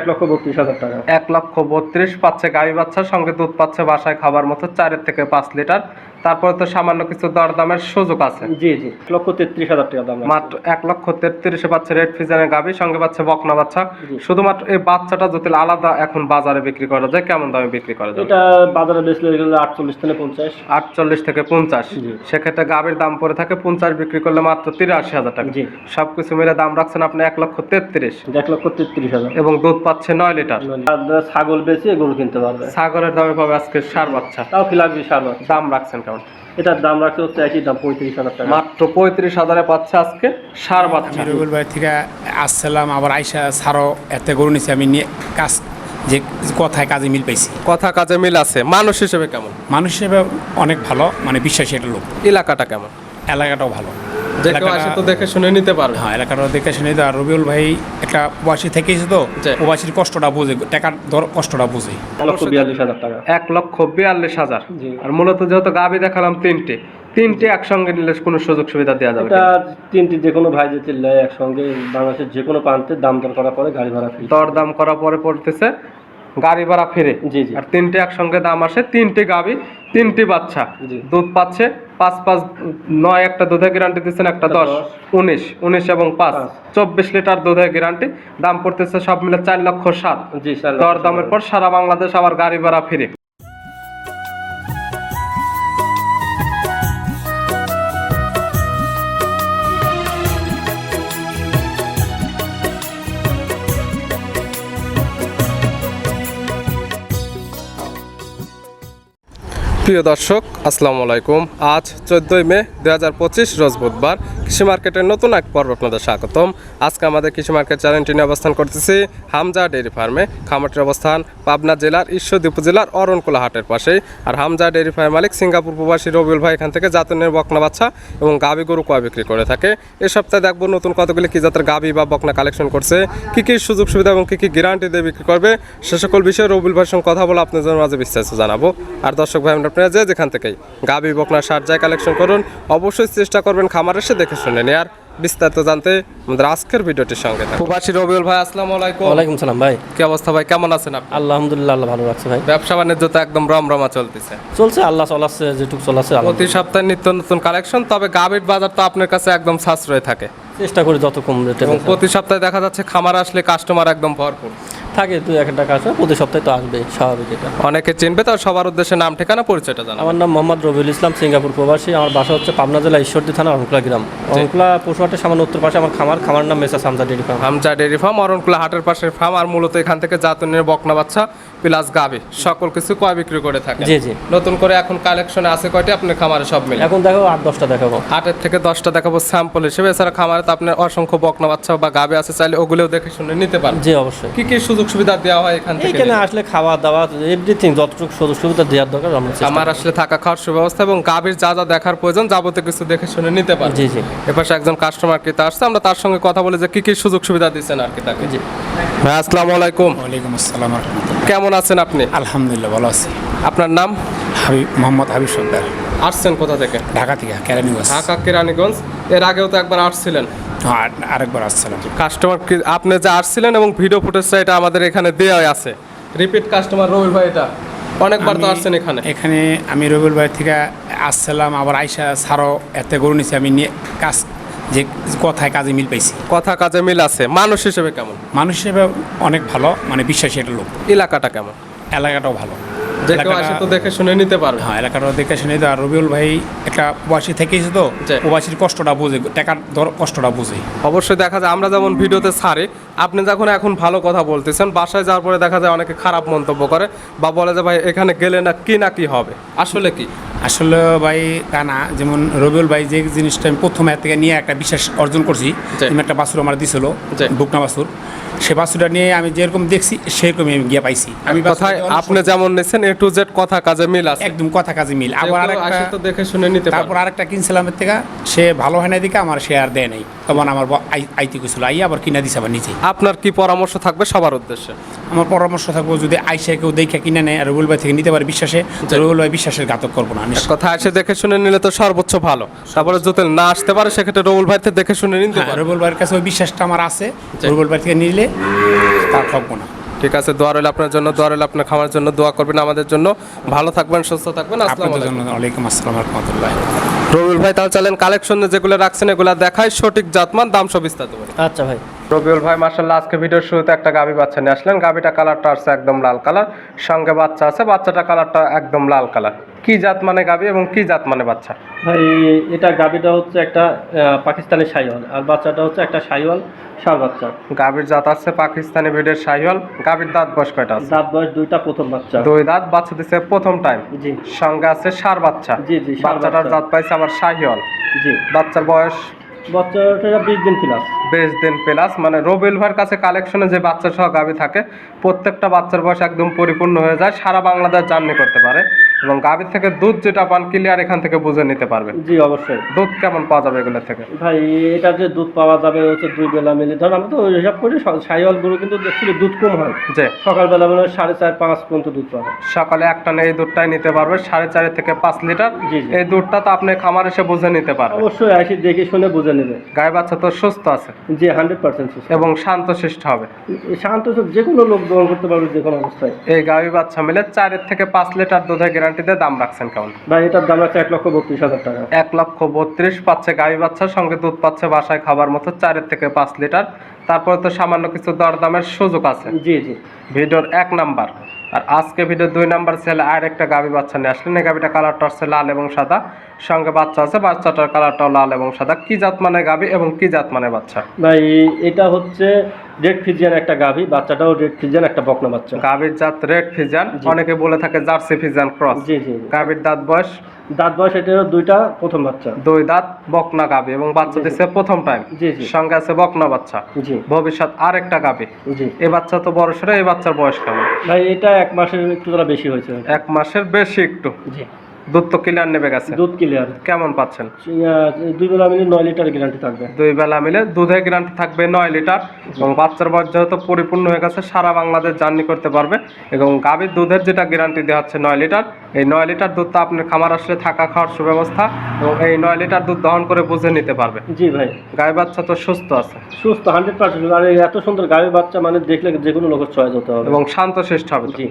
এক লক্ষ বত্রিশ হাজার টাকা। এক লক্ষ বত্রিশ পাচ্ছে গাভী বাচ্চা, সঙ্গে দুধ পাচ্ছে বাসায় খাবার মতো, চারের থেকে পাঁচ লিটার তারপরে তো সামান্য কিছু দরদামের সুযোগ আছে। জি জি। এক লক্ষ তেত্রিশ হাজার টাকা দাম মাত্র এক লক্ষ তেত্রিশে পাচ্ছে রেড ফিজানের গাভী সঙ্গে পাচ্ছে বকনা বাচ্চা। শুধুমাত্র এই বাচ্চাটা যদি আলাদা এখন বাজারে বিক্রি করা যায় কেমন দামে বিক্রি করা যায় এটা বাজারে বেচলে গেলে আটচল্লিশ থেকে পঞ্চাশ। আটচল্লিশ থেকে পঞ্চাশ। সেক্ষেত্রে গাভীর দাম পড়ে থাকে পঞ্চাশ বিক্রি করলে মাত্র তিরাশি হাজার টাকা। জি। সবকিছু মিলে দাম রাখছেন আপনি এক লক্ষ তেত্রিশ। এক লক্ষ তেত্রিশ হাজার। এবং দুধ পাচ্ছে নয় লিটার। ছাগল বেচে গরু কিনতে পারবে। ছাগলের দামে পাবে আজকে সার বাচ্চা। তাও কি লাগবে সার মাছ দাম রাখছেন কেমন? এটার দাম রাখতে হচ্ছে একই দাম পঁয়ত্রিশ হাজার টাকা। মাত্র পঁয়ত্রিশ হাজারে পাচ্ছে আজকে সার বাচ্চা। রবিউল ভাই থেকে আসছিলাম আবার আইসা সারও এতে গরু নিছি আমি নিয়ে কাজ যে কথায় কাজে মিল পাইছি। কথা কাজে মিল আছে মানুষ হিসেবে কেমন? মানুষ হিসেবে অনেক ভালো মানে বিশ্বাসী একটা লোক। এলাকাটা কেমন? এলাকাটাও ভালো। যে কেউ আসে তো দেখে শুনে নিতে পারবে। হ্যাঁ এলাকাটাও দেখে শুনে তো আর রবিউল ভাই একটা প্রবাসী থেকেছে তো প্রবাসীর কষ্টটা বোঝে টাকার দর কষ্টটা বোঝে। এক লক্ষ বিয়াল্লিশ হাজার। আর মূলত যেহেতু গাবি দেখালাম তিনটে তিনটে একসঙ্গে নিলে কোনো সুযোগ সুবিধা দেওয়া যাবে এটা? তিনটি যে কোনো ভাই যে চিল্লায় একসঙ্গে বাংলাদেশের যে কোনো প্রান্তে দাম দর করার পরে গাড়ি ভাড়া ফ্রি। দর দাম করার পরে পড়তেছে গাড়ি ভাড়া ফিরে। জি জি। আর তিনটে একসঙ্গে দাম আসে তিনটে গাবি তিনটি বাচ্চা। জি। দুধ পাচ্ছে পাঁচ পাঁচ নয় একটা দুধের গ্যারান্টি দিচ্ছেন একটা দশ। উনিশ উনিশ এবং পাঁচ। চব্বিশ লিটার দুধের গ্যারান্টি দাম পড়তেছে সব মিলে চার লক্ষ সাত জি স্যার দর দামের পর সারা বাংলাদেশ আবার গাড়ি ভাড়া ফিরে প্রিয় দর্শক, আসসালামু আলাইকুম। আজ চোদ্দোই মে দু হাজার পঁচিশ, রোজ বুধবার। কৃষি মার্কেটের নতুন এক পর্ব আপনাদের স্বাগতম। আজকে আমাদের কৃষি মার্কেট চ্যানেলটি নিয়ে অবস্থান করতেছি হামজা ডেয়ারি ফার্মে। খামারটির অবস্থান পাবনা জেলার ঈশ্বরদী উপজেলার অরণকুলা হাটের পাশেই। আর হামজা ডেয়ারি ফার্ম মালিক সিঙ্গাপুর প্রবাসী রবিউল ভাই এখান থেকে জাতনের বকনা বাচ্চা এবং গাভি গরু কয় বিক্রি করে থাকে। এ সপ্তাহে দেখব নতুন কতগুলি কি জাতের গাভি বা বকনা কালেকশন করছে, কি কি সুযোগ সুবিধা এবং কী কী গ্যারান্টি দিয়ে বিক্রি করবে, সে সকল বিষয়ে রবিউল ভাইয়ের সঙ্গে কথা বলে আপনাদের মাঝে বিস্তারিত জানাব। আর দর্শক ভাই আপনারা যে যেখান থেকেই গাভি বকনা সার যায় কালেকশন করুন অবশ্যই চেষ্টা করবেন খামার এসে দেখে শুনে নেয়ার। বিস্তারিত জানতে আমাদের আজকের ভিডিওটির সঙ্গে থাকুন। প্রবাসী রবিউল ভাই আসসালামু আলাইকুম। ওয়ালাইকুম সালাম ভাই। কি অবস্থা ভাই কেমন আছেন আপনি? আলহামদুলিল্লাহ আল্লাহ ভালো রাখছে ভাই। ব্যবসা বাণিজ্য তো একদম রমরমা চলতেছে। চলছে আল্লাহ চলাচ্ছে যেটুকু চলাচ্ছে প্রতি সপ্তাহে নিত্য নতুন কালেকশন তবে গাভীর বাজার তো আপনার কাছে একদম সাশ্রয় থাকে। চেষ্টা করি যত কম রেটে এবং প্রতি সপ্তাহে দেখা যাচ্ছে খামার আসলে কাস্টমার একদম ভরপুর। থাকে দু এক টাকা আসবে প্রতি সপ্তাহে তো আসবে স্বাভাবিক এটা। অনেকে চিনবে তো সবার উদ্দেশ্যে নাম ঠিকানা পরিচয়টা জানা আমার নাম মোহাম্মদ রবিউল ইসলাম সিঙ্গাপুর প্রবাসী। আমার বাসা হচ্ছে পাবনা জেলা ঈশ্বরদী থানা অঙ্কলা গ্রাম। অঙ্কলা পশুহাটের সামান্য উত্তর পাশে আমার খামার। খামার নাম মেসা সামজা dairy farm. Hamza dairy farm Arankula হাটের পাশের ফার্ম। আর মূলত এখান থেকে জাতনের বকনা বাচ্চা প্লাস গাভী সকল কিছু কয় বিক্রি করে থাকে? জি জি। নতুন করে এখন কালেকশনে আছে কয়টি? আপনার খামারে সব মিলে। এখন দেখো আট দশটা দেখাবো। আটের থেকে দশটা দেখাবো স্যাম্পল হিসেবে। এছাড়া খামারে তো আপনার অসংখ্য বকনা বাচ্চা বা গাভী আছে চাইলে ওগুলোও দেখে শুনে নিতে পারেন। জি অবশ্যই। কি কি সুযোগ সুবিধা দেওয়া হয় এখান থেকে? এখানে আসলে খাওয়া দাওয়া এভরিথিং যতটুকু সুযোগ সুবিধা দেওয়ার দরকার আমরা চেষ্টা আমার আসলে থাকা খাওয়ার সুব্যবস্থা এবং গাভীর যা যা দেখার প্রয়োজন যাবতীয় কিছু দেখে শুনে নিতে পারেন। জি জি। এপাশে একজন কাস্টমার ক্রেতা আসছে আমরা তার সঙ্গে কথা বলে যে কি কি সুযোগ সুবিধা দিচ্ছেন আর কি তাকে। জি। আসসালামু আলাইকুম। ওয়ালাইকুম আসসালাম কেমন আছেন আপনি? আলহামদুলিল্লাহ ভালো আছি। আপনার নাম? হাবিব মোহাম্মদ হাবিব সর্দার। আসছেন কোথা থেকে? ঢাকা থেকে কেরানীগঞ্জ। ঢাকা কেরানীগঞ্জ। এর আগেও তো একবার আসছিলেন। হ্যাঁ আরেকবার আসছিলাম। কাস্টমার আপনি যে আসছিলেন এবং ভিডিও ফুটেজটা এটা আমাদের এখানে দেওয়া আছে। রিপিট কাস্টমার রবির ভাই এটা। অনেকবার তো আসছেন এখানে। এখানে আমি রবিউল বাড়ি থেকে আসছিলাম আবার আইসা সারও এতে গরু নিছি আমি নিয়ে কাজ যে কথায় কাজে মিল পাইছি। কথা কাজে মিল আছে। মানুষ হিসেবে কেমন? মানুষ হিসেবে অনেক ভালো মানে বিশ্বাসী একটা লোক। এলাকাটা কেমন? এলাকাটাও ভালো। যে কেউ আসে তো দেখে শুনে নিতে পারবে। হ্যাঁ এলাকাটা দেখে শুনে নিতে আর রবিউল ভাই একটা প্রবাসী থেকেছে তো। প্রবাসীর কষ্টটা বোঝে টাকার দর কষ্টটা বোঝে। অবশ্যই দেখা যায় আমরা যেমন ভিডিওতে ছাড়ি আপনি যখন এখন ভালো কথা বলতেছেন বাসায় যাওয়ার পরে দেখা যায় অনেকে খারাপ মন্তব্য করে বা বলে যে ভাই এখানে গেলে না কি না কি হবে? আসলে কি? আসলে ভাই তা না। যেমন রবিউল ভাই যে জিনিসটা আমি প্রথম এর থেকে নিয়ে একটা বিশ্বাস অর্জন করছি। একটা বাছুর আমার দিছিল। বুকনা বাছুর। সে বাছুরটা নিয়ে আমি যেরকম দেখছি সেরকমই আমি গিয়ে পাইছি। আমি কথায় আপনি যেমন নিছেন এ টু জেড কথা কাজে মিল আছে। একদম কথা কাজে মিল। আবার আরেকটা তো দেখে শুনে নিতে তারপর আরেকটা কিনছিলাম এর থেকে সে ভালো হয় না দিকে আমার সে আর দেয় নাই। তখন আমার আইতে গেছিল আই আবার কিনা দিছে আবার নিজে আপনার কি পরামর্শ থাকবে সবার উদ্দেশ্যে? আমার পরামর্শ থাকব যদি আইসা কেউ দেখে কিনে নেয় আর রবিউল ভাই থেকে নিতে পারে বিশ্বাসে রবিউল ভাই বিশ্বাসের ঘাতক করব না কথা এসে দেখে শুনে নিলে তো সর্বোচ্চ ভালো। তারপরে যদি না আসতে পারে সেক্ষেত্রে রবুল ভাই থেকে দেখে শুনে নিতে হ্যাঁ, পারে। রবিউল ভাইয়ের কাছে ওই বিশ্বাসটা আমার আছে। রবিউল ভাই থেকে নিলে তার ঠকবো না। ঠিক আছে দোয়া রইল আপনার জন্য দোয়া রইল আপনার খাওয়ার জন্য দোয়া করবেন আমাদের জন্য। ভালো থাকবেন সুস্থ থাকবেন আসসালামু আলাইকুম। আসসালাম রহমতুল্লাহ। রবিউল ভাই তাহলে চলেন কালেকশনে যেগুলো রাখছেন এগুলো দেখায় সঠিক জাতমান দাম সব বিস্তারিত। আচ্ছা ভাই। রবিউল ভাই মার্শাল্লাহ আজকে ভিডিওর শুরুতে একটা গাবি বাচ্চা নিয়ে আসলেন। গাবিটা কালারটা আছে একদম লাল কালার সঙ্গে বাচ্চা আছে বাচ্চাটা কালারটা একদম লাল কালার কি জাত মানে গাবি এবং কি জাত মানে বাচ্চা? ভাই এটা গাবিটা হচ্ছে একটা পাকিস্তানি সাইওয়াল আর বাচ্চাটা হচ্ছে একটা সাইওয়াল সার বাচ্চা। গাবির জাত আছে পাকিস্তানি ভিডিওর শাহিওয়াল গাবির দাঁত বয়স কয়টা আছে? দাঁত বয়স দুইটা প্রথম বাচ্চা। দুই দাঁত বাচ্চা দিছে প্রথম টাইম জি। সঙ্গে আছে সার বাচ্চা। জি, জি, বাচ্চাটার জাত পাইছে আবার শাহিওয়াল জি। বাচ্চার বয়স বাচ্চাটা বিশ দিন প্লাস বেশ দিন প্লাস মানে ভাইয়ের কাছে কালেকশনে যে বাচ্চা সহ গাভি থাকে, প্রত্যেকটা বাচ্চার বয়স একদম পরিপূর্ণ হয়ে যায়, সারা বাংলাদেশ জার্নি করতে পারে। এবং গাভীর থেকে দুধ যেটা পান ক্লিয়ার এখান থেকে বুঝে নিতে পারবেন। জি অবশ্যই। দুধ কেমন পাওয়া যাবে এগুলো থেকে? ভাই এটা যে দুধ পাওয়া যাবে হচ্ছে দুই বেলা মিলে ধর আমি তো হিসাব করি সাইওয়াল গরু কিন্তু দেখছি দুধ কম হয়। যে সকালবেলা মানে সাড়ে চার পাঁচ পর্যন্ত দুধ পাবে। সকালে একটা এই দুধটাই নিতে পারবে সাড়ে চারি থেকে পাঁচ লিটার। এই দুধটা তো আপনি খামার এসে বুঝে নিতে পারবেন। অবশ্যই আসি দেখে শুনে বুঝে নেবে। গায়ে বাচ্চা তো সুস্থ আছে। জি হান্ড্রেড পার্সেন্ট এবং শান্ত শিষ্ট হবে। শান্ত যে কোনো লোক গ্রহণ করতে পারবে যে কোনো অবস্থায়। এই গাভী বাচ্চা মিলে চারের থেকে পাঁচ লিটার দুধের গ্যারান্টি দিয়ে দাম রাখছেন কেমন? ভাই এটার দাম আছে এক লক্ষ বত্রিশ হাজার টাকা। এক লক্ষ বত্রিশ পাচ্ছে গাভী বাচ্চার সঙ্গে দুধ পাচ্ছে বাসায় খাবার মতো চারের থেকে পাঁচ লিটার। তারপরে তো সামান্য কিছু দরদামের সুযোগ আছে। জি জি। ভিডিওর এক নাম্বার। আর আজকে ভিডিওর দুই নাম্বার ছেলে আর একটা গাভী বাচ্চা নিয়ে আসলেন। এই গাভীটা কালারটা হচ্ছে লাল এবং সাদা। সঙ্গে বাচ্চা আছে বাচ্চাটার কালারটাও লাল এবং সাদা। কি জাত মানে গাভী এবং কি জাত মানে বাচ্চা? ভাই এটা হচ্ছে রেড ফিজিয়ান একটা গাভী বাচ্চাটাও রেড ফিজিয়ান একটা বকনা বাচ্চা। গাভীর জাত রেড ফিজিয়ান অনেকে বলে থাকে জার্সি ফিজান ক্রস জি জি গাভীর দাঁত বয়স? দাঁত বয়স এটারও দুইটা প্রথম বাচ্চা। দুই দাঁত বকনা গাভী এবং বাচ্চা। দিচ্ছে প্রথম টাইম জি জি। সঙ্গে আছে বকনা বাচ্চা। জি। ভবিষ্যৎ আরেকটা গাভী। জি। এই বাচ্চা তো বড় সড়ো এই বাচ্চার বয়স কেমন? ভাই এটা এক মাসের একটু তারা বেশি হয়েছে। এক মাসের বেশি একটু। জি। দুধ তো ক্লিয়ার নেবে গেছে। দুধ ক্লিয়ার কেমন পাচ্ছেন? দুই বেলা মিলে নয় লিটার গ্যারান্টি থাকবে। দুই বেলা মিলে দুধের গ্যারান্টি থাকবে নয় লিটার এবং বাচ্চার বয়স যেহেতু পরিপূর্ণ হয়ে গেছে সারা বাংলাদেশ জার্নি করতে পারবে এবং গাভীর দুধের যেটা গ্যারান্টি দেওয়া হচ্ছে নয় লিটার এই নয় লিটার দুধটা আপনার খামার আসলে থাকা খাওয়ার সুব্যবস্থা এবং এই নয় লিটার দুধ দহন করে বুঝে নিতে পারবে। জি ভাই। গাই বাচ্চা তো সুস্থ আছে। সুস্থ হান্ড্রেড পার্সেন্ট আর এত সুন্দর গাভী বাচ্চা মানে দেখলে যে কোনো লোকের চয়েস হতে হবে। এবং শান্ত শিষ্ট হবে। জি।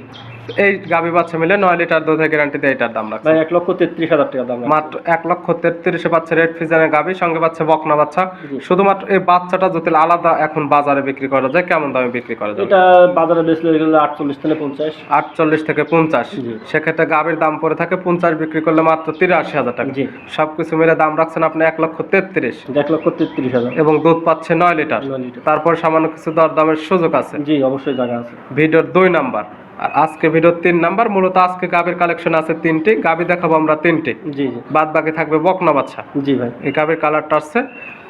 এই গাভী বাচ্চা মিলে নয় লিটার দুধের এটার দাম রাখছে। এক লক্ষ তেত্রিশ হাজার টাকা দাম মাত্র এক লক্ষ তেত্রিশে পাচ্ছে রেড ফিজানের গাভী সঙ্গে পাচ্ছে বকনা বাচ্চা। শুধুমাত্র এই বাচ্চাটা যদি আলাদা এখন বাজারে বিক্রি করা যায় কেমন দামে বিক্রি করা যায় এটা বাজারে বেচলে গেলে আটচল্লিশ থেকে পঞ্চাশ। আটচল্লিশ থেকে পঞ্চাশ। সেক্ষেত্রে গাভীর দাম পড়ে থাকে পঞ্চাশ বিক্রি করলে মাত্র তিরাশি হাজার টাকা। জি। সবকিছু মিলে দাম রাখছেন আপনি এক লক্ষ তেত্রিশ। এক লক্ষ তেত্রিশ হাজার। এবং দুধ পাচ্ছে নয় লিটার। তারপর সামান্য কিছু দর দামের সুযোগ আছে। জি অবশ্যই জায়গা আছে। ভিডিওর দুই নাম্বার। আর আজকে ভিডিওর তিন নাম্বার মূলত আজকে গাভীর কালেকশন আছে তিনটি। গাবি দেখাবো আমরা তিনটি। জি জি। বাদ বাকি থাকবে বকনা বাচ্চা। জি ভাই। এই গাভীর কালারটা আছে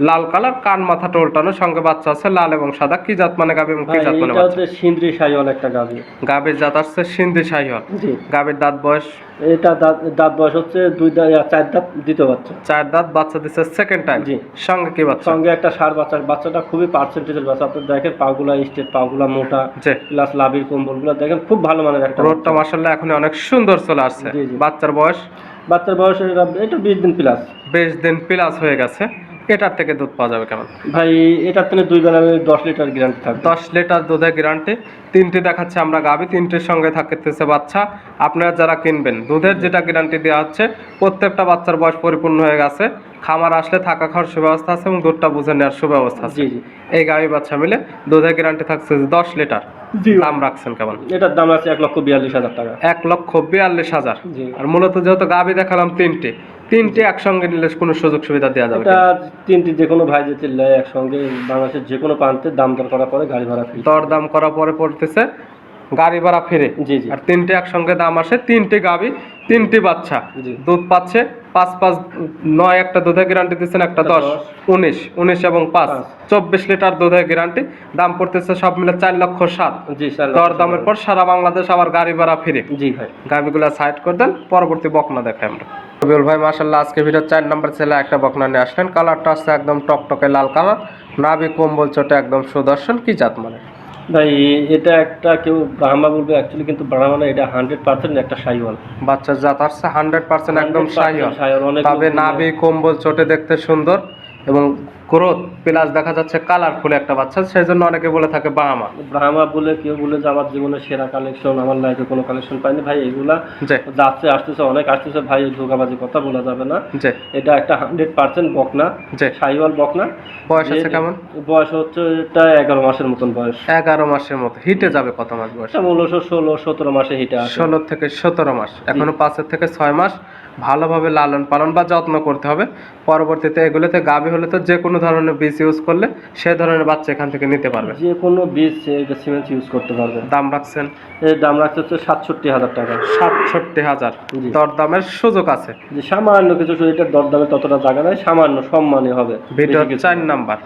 লাল কালার কান মাথা টোলটানো সঙ্গে বাচ্চা আছে লাল এবং সাদা। কি জাত মানে গাভী এবং কি জাত মানে বাচ্চা? হচ্ছে সিন্দ্রি সাইওয়াল একটা গাভী। গাভীর জাত আসছে সিন্ধি শাহিওয়াল জি। গাভীর দাঁত বয়স? এটা দাঁত দাঁত বয়স হচ্ছে দুই দাঁত চার দাঁত দ্বিতীয় বাচ্চা। চার দাঁত বাচ্চা দিচ্ছে সেকেন্ড টাইম জি। সঙ্গে কি বাচ্চা? সঙ্গে একটা সার বাচ্চা বাচ্চাটা খুবই পার্সেন্টেজের বাচ্চা। আপনি দেখেন পাগুলা স্টেট পাগুলা মোটা প্লাস লাভির কম্বলগুলো দেখেন খুব ভালো মানের একটা রোডটা মাসাল্লাহ এখন অনেক সুন্দর চলে আসছে। জি, জি। বাচ্চার বয়স? বাচ্চার বয়স এটা বিশ দিন প্লাস বেশ দিন প্লাস হয়ে গেছে। এটার থেকে দুধ পাওয়া যাবে কেমন? ভাই এটার থেকে দুই বেলা দশ লিটার গ্যারান্টি থাকবে। দশ লিটার দুধের গ্যারান্টি তিনটি দেখাচ্ছে আমরা গাভি তিনটির সঙ্গে থাকতেছে বাচ্চা। আপনারা যারা কিনবেন দুধের যেটা গ্যারান্টি দেওয়া হচ্ছে প্রত্যেকটা বাচ্চার বয়স পরিপূর্ণ হয়ে গেছে। খামার আসলে থাকা খাওয়ার সুব্যবস্থা আছে এবং দুধটা বুঝে নেওয়ার সুব্যবস্থা আছে। এই গাভি বাচ্চা মিলে দুধের গ্যারান্টি থাকছে দশ লিটার। জি। দাম রাখছেন কেমন? এটার দাম আছে এক লক্ষ বিয়াল্লিশ হাজার টাকা। এক লক্ষ বিয়াল্লিশ হাজার। আর মূলত যেহেতু গাভি দেখালাম তিনটে তিনটে একসঙ্গে নিলে কোনো সুযোগ সুবিধা দেওয়া যাবে এটা তিনটি যে কোনো ভাই যে চিল্লায় একসঙ্গে বাংলাদেশের যে কোনো প্রান্তে দাম দর করার পরে গাড়ি ভাড়া ফ্রি। দর দাম করা পরে পড়তেছে গাড়ি ভাড়া ফিরে। জি জি। আর তিনটে একসঙ্গে দাম আসে তিনটে গাভি তিনটি বাচ্চা। জি। দুধ পাচ্ছে পাঁচ পাঁচ নয় একটা দুধের গ্যারান্টি দিচ্ছেন একটা দশ। উনিশ উনিশ এবং পাঁচ। চব্বিশ লিটার দুধের গ্যারান্টি দাম পড়তেছে সব মিলে চার লক্ষ সাত। জি স্যার দর দামের পর সারা বাংলাদেশ আবার গাড়ি ভাড়া ফিরে। জি ভাই। গাভিগুলো সাইড করে দেন পরবর্তী বকনা দেখাই আমরা। রবিউল ভাই মাসাল্লাহ আজকে ভিডিও চার নম্বর ছেলে একটা বকনা নিয়ে আসলেন। কালারটা আসছে একদম টকটকে লাল কালার নাভি কম্বল চোটে একদম সুদর্শন। কি জাত মানে? ভাই এটা একটা কেউ ব্রাহ্মা বলবে অ্যাকচুয়ালি কিন্তু ব্রাহ্মা না এটা হান্ড্রেড পার্সেন্ট একটা সাইওয়াল। বাচ্চা জাত আসছে হান্ড্রেড পার্সেন্ট একদম 100% শাহিওয়াল শাহিওয়াল, অনেক তবে নাবি নাভি কম্বল চোটে দেখতে সুন্দর এবং গ্রোথ প্লাস দেখা যাচ্ছে কালারফুল একটা বাচ্চা সেই জন্য অনেকে বলে থাকে বাহামা। ব্রাহ্মা বলে কেউ বলে যে আমার জীবনে সেরা কালেকশন আমার লাইফে কোনো কালেকশন পাইনি। ভাই এগুলা যাচ্ছে আসতেছে অনেক আসতেছে। ভাই এই ধোকাবাজি কথা বলা যাবে না। জি। এটা একটা হান্ড্রেড পার্সেন্ট বকনা সাইওয়াল বকনা। বয়স আছে যে- কেমন? বয়স হচ্ছে এটা এগারো মাসের মতন বয়স। এগারো মাসের মতো। হিটে যাবে কত মাস বয়স? মূলত ষোলো সতেরো মাসে হিটে আসে ষোলো থেকে সতেরো মাস। এখনও পাঁচের থেকে ছয় মাস। ভালোভাবে লালন পালন বা যত্ন করতে হবে। পরবর্তীতে এগুলোতে গাভী হলে তো যে কোনো ধরনের বীজ ইউজ করলে সে ধরনের বাচ্চা এখান থেকে নিতে পারবে। যে কোনো বীজ সিমেন্ট ইউজ করতে পারবে। দাম রাখছেন? এর দাম রাখতে হচ্ছে সাতষট্টি হাজার টাকা। সাতষট্টি হাজার। দরদামের সুযোগ আছে। যে সামান্য কিছু এটার দরদামে ততটা জায়গা নাই সামান্য সম্মানই হবে। ভিডিও চার নাম্বার।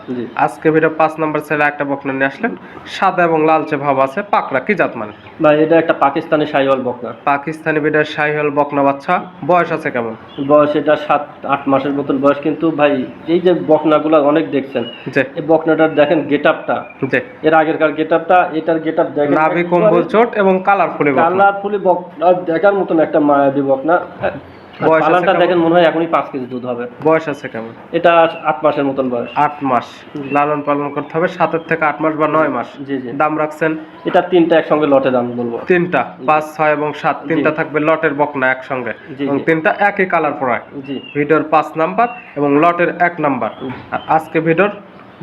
আজকে ভিডিও পাঁচ নাম্বার ছেলে একটা বকনা নিয়ে আসলেন। সাদা এবং লালচে ভাব আছে পাকড়া কি জাত মানে? ভাই এটা একটা পাকিস্তানি সাইওয়াল বকনা। পাকিস্তানি ভিডিও শাহিহল বকনা বাচ্চা বয়স আছে কেমন? বয়স এটা সাত আট মাসের মতন বয়স কিন্তু ভাই এই যে বকনাগুলো অনেক দেখছেন। এই বকনাটার দেখেন গেট আপটা এর আগেরকার গেট আপটা এটার গেট আপ দেখেন নাভি কম্বল চোট এবং কালারফুলি কালারফুল বকনা দেখার মতন একটা মায়াবী বকনা। পালানটা দেখেন মনে হয় এখনই পাঁচ কেজি দুধ হবে। বয়স আছে কেমন? এটা আট মাসের মতন বয়স। আট মাস। লালন পালন করতে হবে সাতের থেকে আট মাস বা নয় মাস। জি জি। দাম রাখছেন? এটা তিনটা একসঙ্গে লটে দাম বলব। তিনটা পাঁচ ছয় এবং সাত। তিনটা থাকবে লটের বকনা একসঙ্গে। এবং তিনটা একই কালার পড়ায়। জি। ভিডিওর পাঁচ নাম্বার এবং লটের এক নাম্বার। আজকে ভিডিওর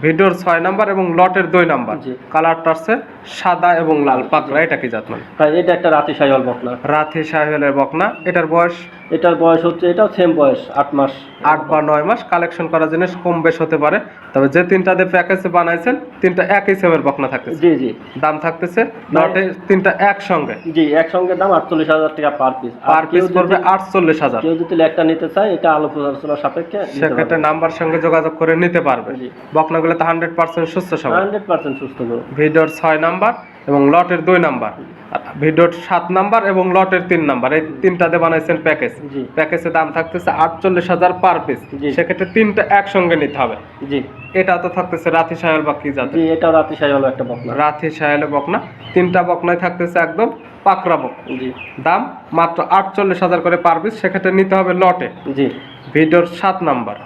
ভিডিওর ছয় নাম্বার এবং লটের দুই নাম্বার। কালারটা আছে সাদা এবং লাল পাকড়া এটা কি জাত মানে এটা একটা রাতি সাইওয়াল বকনা। রাথি সাহেবের বকনা। এটার বয়স? এটার বয়স হচ্ছে এটাও সেম বয়স আট মাস। আট বা নয় মাস। কালেকশন করা জিনিস কম বেশ হতে পারে। তবে যে তিনটা দিয়ে প্যাকেজে বানাইছেন তিনটা একই সেমের বকনা থাকতেছে। জি জি। দাম থাকতেছে লটে তিনটা একসঙ্গে। জি একসঙ্গে দাম আটচল্লিশ হাজার টাকা পার পিস পার পিস পড়বে আটচল্লিশ হাজার। কেউ যদি একটা নিতে চায় এটা আলোচনা সাপেক্ষে সেক্ষেত্রে নাম্বার সঙ্গে যোগাযোগ করে নিতে পারবে। জি। তো হান্ড্রেড পার্সেন্ট সুস্থ সবল হান্ড্রেড পার্সেন্ট সুস্থ ভিডিওর ছয় নাম্বার এবং লটের দুই নাম্বার। ভিডিওর সাত নাম্বার এবং লটের তিন নাম্বার। এই তিনটাতে বানাইছেন প্যাকেজ প্যাকেজের দাম থাকতেছে আটচল্লিশ হাজার পার পিস সেক্ষেত্রে তিনটা একসঙ্গে নিতে হবে। জি। এটা তো থাকতেছে রাতি সাহেল বা কি জাতি এটা রাতি সাইওয়াল একটা বকনা। রাতি সাহেলে বকনা। তিনটা বকনায় থাকতেছে একদম পাকড়া বক। জি। দাম মাত্র আটচল্লিশ হাজার করে পার পিস সেক্ষেত্রে নিতে হবে লটে। জি। ভিডিওর সাত নাম্বার।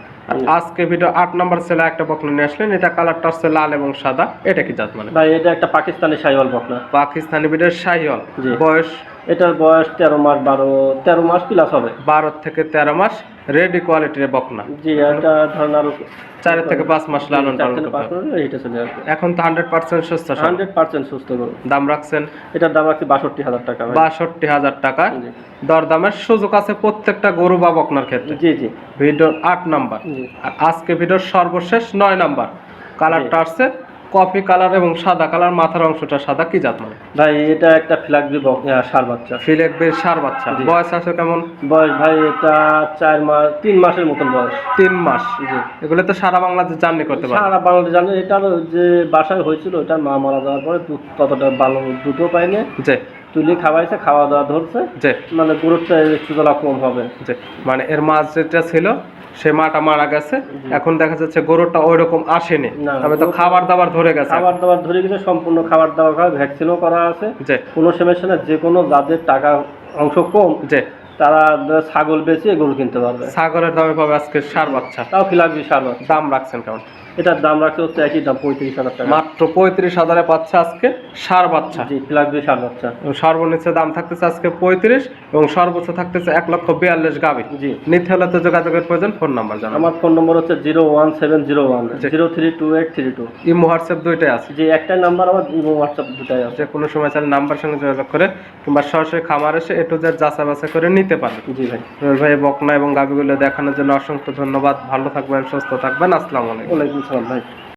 আজকে ভিডিও আট নম্বর ছেলে একটা বকনা নিয়ে আসলেন। এটা কালারটা হচ্ছে লাল এবং সাদা। এটা কি জাত মানে? ভাই এটা একটা পাকিস্তানি শাইওয়াল বকনা। পাকিস্তানি ভিডিওর শাহিওয়াল। বয়স এটার বয়স তেরো মাস বারো তেরো মাস প্লাস হবে। বারো থেকে তেরো মাস রেডি কোয়ালিটির বকনা। জি এটা ধরেন আরও চার থেকে পাঁচ মাস লালন পালন এটা চলে আসবে। এখন তো হান্ড্রেড পার্সেন্ট সুস্থ হান্ড্রেড পার্সেন্ট সুস্থ দাম রাখছেন? এটার দাম আছে বাষট্টি হাজার টাকা বাষট্টি হাজার টাকা। দরদামের সুযোগ আছে প্রত্যেকটা গরু বা বকনার ক্ষেত্রে। জি জি। ভিডিওর আট নাম্বার। আর আজকে ভিডিওর সর্বশেষ নয় নাম্বার। কালারটা আসছে কফি কালার এবং সাদা কালার মাথার অংশটা সাদা কি জাত মানে? ভাই এটা একটা ফ্ল্যাগবি সার বাচ্চা। ফ্ল্যাগ বেশ সার বাচ্চা। বয়স আছে কেমন? বয়স ভাই এটা চার মাস তিন মাসের মতন বয়স। তিন মাস। জি। এগুলো তো সারা বাংলাদেশ জার্নি করতে পারে। সারা বাংলাদেশ জার্নি। এটার যে বাসায় হয়েছিল এটা মা মারা যাওয়ার পরে ততটা ভালো দুটো পাইনি যে তুলি খাওয়াইছে খাওয়া দাওয়া ধরছে। যে মানে গুরুত্ব একটু কম হবে। যে মানে এর মাছ যেটা ছিল সে মাটা মারা গেছে। এখন দেখা যাচ্ছে গরুটা ওই রকম আসেনি তবে তো খাবার দাবার ধরে গেছে। খাবার দাবার ধরে গেছে সম্পূর্ণ খাবার দাবার খাওয়া ভ্যাকসিনও করা আছে। যে কোনো সমস্যা না যে কোনো যাদের টাকা অংশ কম যে তারা ছাগল বেচে গরু কিনতে পারবে। ছাগলের দামে পাবে আজকে সার বাচ্চা। তাও ফিলাকবি সার। দাম রাখছেন কেমন? এটার দাম রাখতে হচ্ছে একই দাম পঁয়ত্রিশ হাজার টাকা। মাত্র পঁয়ত্রিশ হাজারে পাচ্ছে আজকে সার বাচ্চা। জি সার বাচ্চা। এবং সর্বনিচ্চ দাম থাকতেছে আজকে পঁয়ত্রিশ এবং সর্বোচ্চ থাকতেছে এক লক্ষ বিয়াল্লিশ গাবি। জি। নিতে হলে তো যোগাযোগের প্রয়োজন ফোন নাম্বার জানাব আমার ফোন নম্বর হচ্ছে zero one seven zero one zero three two eight three two. Imo WhatsApp দুইটাই আছে। যে একটাই নাম্বার আমার ইমো হোয়াটসঅ্যাপ দুটাই আছে। কোনো সময় চাইলে নাম্বার সঙ্গে যোগাযোগ করে কিংবা সরাসরি খামার এসে এটু জেড যাচাই বাছাই করে নিতে পারে জি ভাই। রুবেল ভাই বকনা এবং গাবিগুলো দেখানোর জন্য অসংখ্য ধন্যবাদ। ভালো থাকবেন সুস্থ থাকবেন। আসসালামু আলাইকুম। ওয়ালাইকুম সালাম ভাই